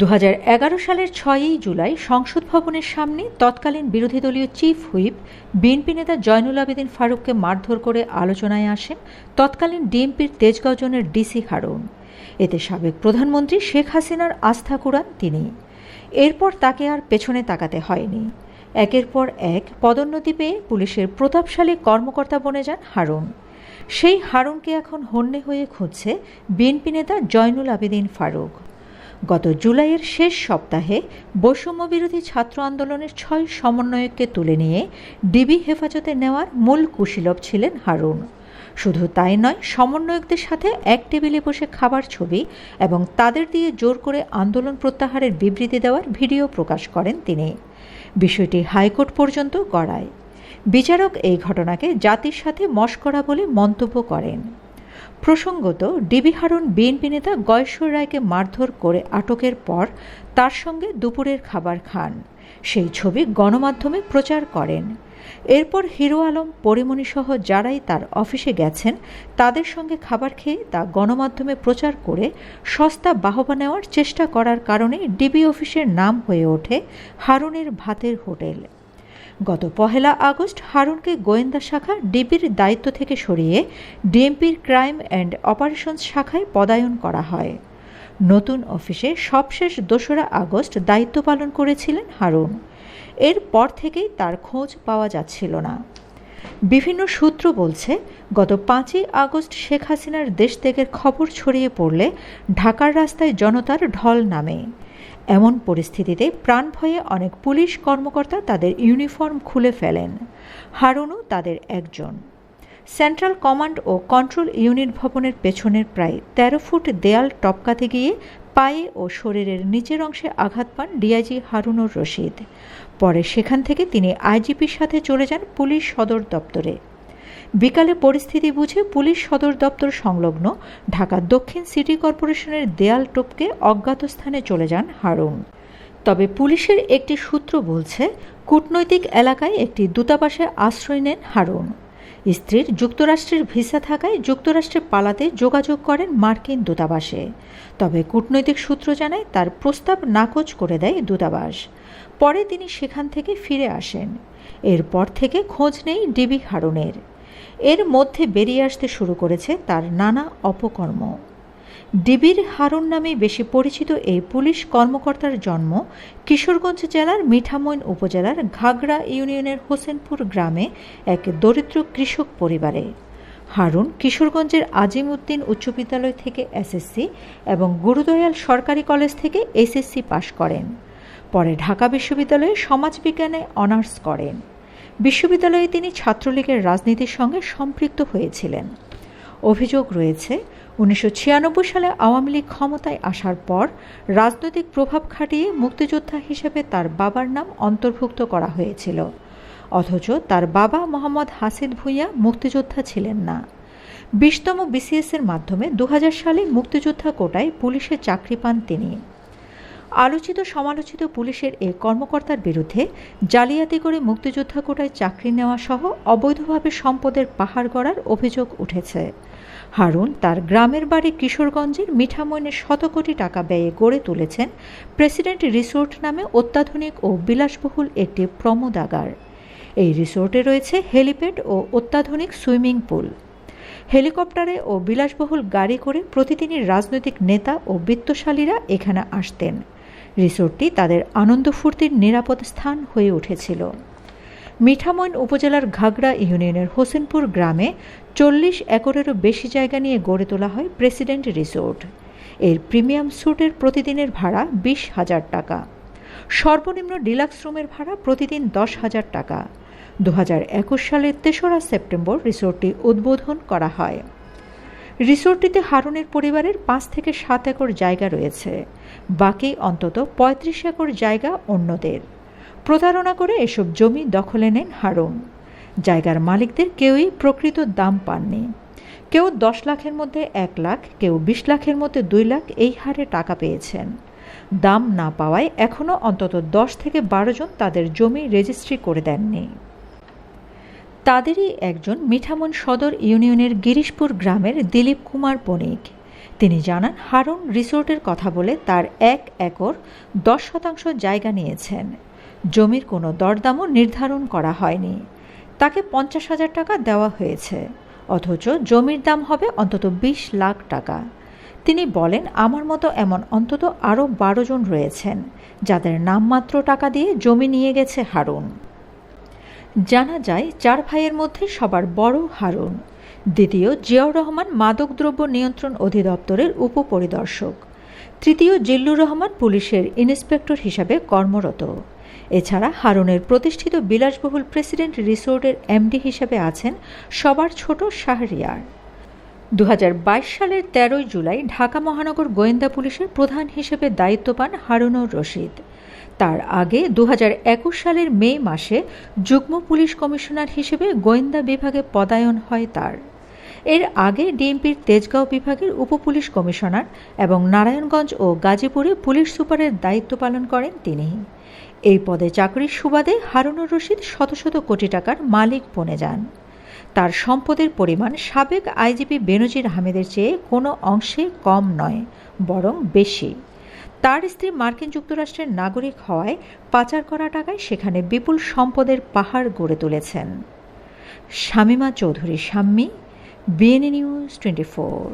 দু হাজার এগারো সালের ছয়ই জুলাই সংসদ ভবনের সামনে তৎকালীন বিরোধী দলীয় চিফ হুইপ, বিএনপি নেতা জয়নুল আবেদিন ফারুককে মারধর করে আলোচনায় আসেন তৎকালীন ডিএমপির তেজগাঁও জোনের ডিসি হারুন। এতে সাবেক প্রধানমন্ত্রী শেখ হাসিনার আস্থা কুড়ান তিনি। এরপর তাকে আর পেছনে তাকাতে হয়নি। একের পর এক পদোন্নতি পেয়ে পুলিশের প্রতাপশালী কর্মকর্তা বনে যান হারুন। সেই হারুনকে এখন হন্যে হয়ে খুঁজছে বিএনপি নেতা জয়নুল আবেদিন ফারুক। গত জুলাইয়ের শেষ সপ্তাহে বৈষম্য বিরোধী ছাত্র আন্দোলনের ছয় সমন্বয়ককে তুলে নিয়ে ডিবি হেফাজতে নেওয়ার মূল কুশীলভ ছিলেন হারুন। শুধু তাই নয়, সমন্বয়কদের সাথে এক টেবিলে বসে খাবার ছবি এবং তাদের দিয়ে জোর করে আন্দোলন প্রত্যাহারের বিবৃতি দেওয়ার ভিডিও প্রকাশ করেন তিনি। বিষয়টি হাইকোর্ট পর্যন্ত গড়ায়। বিচারক এই ঘটনাকে জাতির সাথে মস্করা বলে মন্তব্য করেন। প্রসঙ্গত, ডিবি হারুন বিএনপি নেতা গয়েশ্বর রায়কে মারধর করে আটকের পর তার সঙ্গে দুপুরের খাবার খান। সেই ছবি গণমাধ্যমে প্রচার করেন। এরপর হিরো আলম, পরিমণি সহ যারাই তার অফিসে গেছেন, তাদের সঙ্গে খাবার খেয়ে তা গণমাধ্যমে প্রচার করে সস্তা বাহবা নেওয়ার চেষ্টা করার কারণে ডিবি অফিসের নাম হয়ে ওঠে হারুনের ভাতের হোটেল। গত পহেলা আগস্ট হারুনকে গোয়েন্দা শাখা ডিবির দায়িত্ব থেকে সরিয়ে ডিএমপির ক্রাইম অ্যান্ড অপারেশনস শাখায় পদায়ন করা হয়। নতুন অফিসে সবশেষ দোসরা আগস্ট দায়িত্ব পালন করেছিলেন হারুন। এরপর থেকেই তার খোঁজ পাওয়া যাচ্ছিল না। বিভিন্ন সূত্র বলছে, গত পাঁচই আগস্ট শেখ হাসিনার দেশ ত্যাগের খবর ছড়িয়ে পড়লে ঢাকার রাস্তায় জনতার ঢল নামে। এমন পরিস্থিতিতে প্রাণ ভয়ে অনেক পুলিশ কর্মকর্তা তাদের ইউনিফর্ম খুলে ফেলেন। হারুনও তাদের একজন। সেন্ট্রাল কমান্ড ও কন্ট্রোল ইউনিট ভবনের পেছনের প্রায় তেরো ফুট দেয়াল টপকাতে গিয়ে পায়ে ও শরীরের নিচের অংশে আঘাত পান ডিআইজি হারুনুর রশিদ। পরে সেখান থেকে তিনি আইজিপির সাথে চলে যান পুলিশ সদর দপ্তরে। বিকালে পরিস্থিতি বুঝে পুলিশ সদর দপ্তর সংলগ্ন ঢাকা দক্ষিণ সিটি কর্পোরেশনের দেয়াল টোপকে অজ্ঞাত স্থানে চলে যান হারুন। তবে পুলিশের একটি সূত্র বলছে, কূটনৈতিক এলাকায় একটি দূতাবাসে আশ্রয় নেন হারুন। স্ত্রীর যুক্তরাষ্ট্রের ভিসা থাকায় যুক্তরাষ্ট্রে পালাতে যোগাযোগ করেন মার্কিন দূতাবাসে। তবে কূটনৈতিক সূত্র জানায়, তার প্রস্তাব নাকচ করে দেয় দূতাবাস। পরে তিনি সেখান থেকে ফিরে আসেন। এরপর থেকে খোঁজ নেই ডিবি হারুনের। এর মধ্যে বেরিয়ে আসতে শুরু করেছে তার নানা অপকর্ম। ডিবির হারুন নামে বেশি পরিচিত এই পুলিশ কর্মকর্তার জন্ম কিশোরগঞ্জ জেলার মিঠামইন উপজেলার ঘাগড়া ইউনিয়নের হোসেনপুর গ্রামে এক দরিদ্র কৃষক পরিবারে। হারুন কিশোরগঞ্জের আজিম উদ্দিন উচ্চ বিদ্যালয় থেকে এসএসসি এবং গুরুদয়াল সরকারি কলেজ থেকে এসএসসি পাশ করেন। পরে ঢাকা বিশ্ববিদ্যালয়ে সমাজবিজ্ঞানে অনার্স করেন। বিশ্ববিদ্যালয়ে তিনি ছাত্রলীগের রাজনীতির সঙ্গে সম্পৃক্ত হয়েছিলেন। অভিযোগ রয়েছে, উনিশশো ছিয়ানব্বই সালে আওয়ামী লীগ ক্ষমতায় আসার পর রাজনৈতিক প্রভাব খাটিয়ে মুক্তিযোদ্ধা হিসেবে তার বাবার নাম অন্তর্ভুক্ত করা হয়েছিল। অথচ তার বাবা মোহাম্মদ হাসিদ ভুইয়া মুক্তিযোদ্ধা ছিলেন না। বিশতম বিসিএসের মাধ্যমে দু হাজার সালে মুক্তিযোদ্ধা কোটায় পুলিশে চাকরি পান তিনি। আলোচিত সমালোচিত পুলিশের এ কর্মকর্তার বিরুদ্ধে জালিয়াতি করে মুক্তিযোদ্ধা কোটায় চাকরি নেওয়া সহ অবৈধভাবে সম্পদের পাহাড় গড়ার অভিযোগ উঠেছে। হারুন তার গ্রামের বাড়ি কিশোরগঞ্জের মিঠামইনে শত কোটি টাকা ব্যয়ে গড়ে তুলেছেন প্রেসিডেন্ট রিসোর্ট নামে অত্যাধুনিক ও বিলাসবহুল একটি প্রমোদাগার। এই রিসোর্টে রয়েছে হেলিপ্যাড ও অত্যাধুনিক সুইমিং পুল। হেলিকপ্টারে ও বিলাসবহুল গাড়ি করে প্রতিদিনই রাজনৈতিক নেতা ও বিত্তশালীরা এখানে আসতেন। রিসোর্টটি তাদের আনন্দ ফুর্তির নিরাপদ স্থান হয়ে উঠেছিল। মিঠামইন উপজেলার ঘাগড়া ইউনিয়নের হোসেনপুর গ্রামে চল্লিশ একরেরও বেশি জায়গা নিয়ে গড়ে তোলা হয় প্রেসিডেন্ট রিসোর্ট। এর প্রিমিয়াম স্যুটের প্রতিদিনের ভাড়া বিশ হাজার টাকা। সর্বনিম্ন ডিলাক্স রুমের ভাড়া প্রতিদিন দশ হাজার টাকা। দু হাজার একুশ সালের তেসরা সেপ্টেম্বর রিসোর্টটি উদ্বোধন করা হয়। রিসোর্টটিতে হারুনের পরিবারের পাঁচ থেকে সাত একর জায়গা রয়েছে। বাকি অন্তত ৩৫ একর জায়গা অন্যদের। প্রতারণা করে এসব জমি দখলে নেন হারুন। জায়গার মালিকদের কেউই প্রকৃত দাম পাননি। কেউ দশ লাখের মধ্যে এক লাখ, কেউ বিশ লাখের মধ্যে দুই লাখ এই হারে টাকা পেয়েছেন। দাম না পাওয়ায় এখনও অন্তত দশ থেকে বারো জন তাদের জমি রেজিস্ট্রি করে দেননি। তাদেরই একজন মিঠামন সদর ইউনিয়নের গিরিশপুর গ্রামের দিলীপ কুমার বণিক তিনি জানান, হারুন রিসোর্টের কথা বলে তার এক একর দশ শতাংশ জায়গা নিয়েছেন। জমির কোনো দরদামও নির্ধারণ করা হয়নি। তাকে পঞ্চাশ হাজার টাকা দেওয়া হয়েছে, অথচ জমির দাম হবে অন্তত বিশ লাখ টাকা। তিনি বলেন, আমার মতো এমন অন্তত আরও বারো জন রয়েছেন, যাদের নামমাত্র টাকা দিয়ে জমি নিয়ে গেছে হারুন। জানা যায়, চার ভাইয়ের মধ্যে সবার বড় হারুন, দ্বিতীয় জিয়াউর রহমান মাদকদ্রব্য নিয়ন্ত্রণ অধিদপ্তরের উপপরিদর্শক, তৃতীয় জিল্লুর রহমান পুলিশের ইন্সপেক্টর হিসাবে কর্মরত। এছাড়া হারুনের প্রতিষ্ঠিত বিলাসবহুল প্রেসিডেন্ট রিসোর্টের এমডি হিসাবে আছেন সবার ছোট শাহরিয়ার। দু হাজার বাইশ সালের তেরোই জুলাই ঢাকা মহানগর গোয়েন্দা পুলিশের প্রধান হিসেবে দায়িত্ব পান হারুনুর রশিদ। তার আগে দু হাজার একুশ সালের মে মাসে যুগ্ম পুলিশ কমিশনার হিসেবে গোয়েন্দা বিভাগে পদায়ন হয় তার। এর আগে ডিএমপির তেজগাঁও বিভাগের উপপুলিশ কমিশনার এবং নারায়ণগঞ্জ ও গাজীপুরে পুলিশ সুপারের দায়িত্ব পালন করেন তিনি। এই পদে চাকরির সুবাদে হারুনুর রশিদ শত শত কোটি টাকার মালিক বনে যান। তার সম্পদের পরিমাণ সাবেক আইজিপি বেনজির আহমেদের চেয়ে কোনো অংশে কম নয়, বরং বেশি। তার স্ত্রী মার্কিন যুক্তরাষ্ট্রের নাগরিক হওয়ায় পাচার করা টাকায় সেখানে বিপুল সম্পদের পাহাড় গড়ে তুলেছেন। Shamima Chowdhury, Shammi, BNA news twenty four.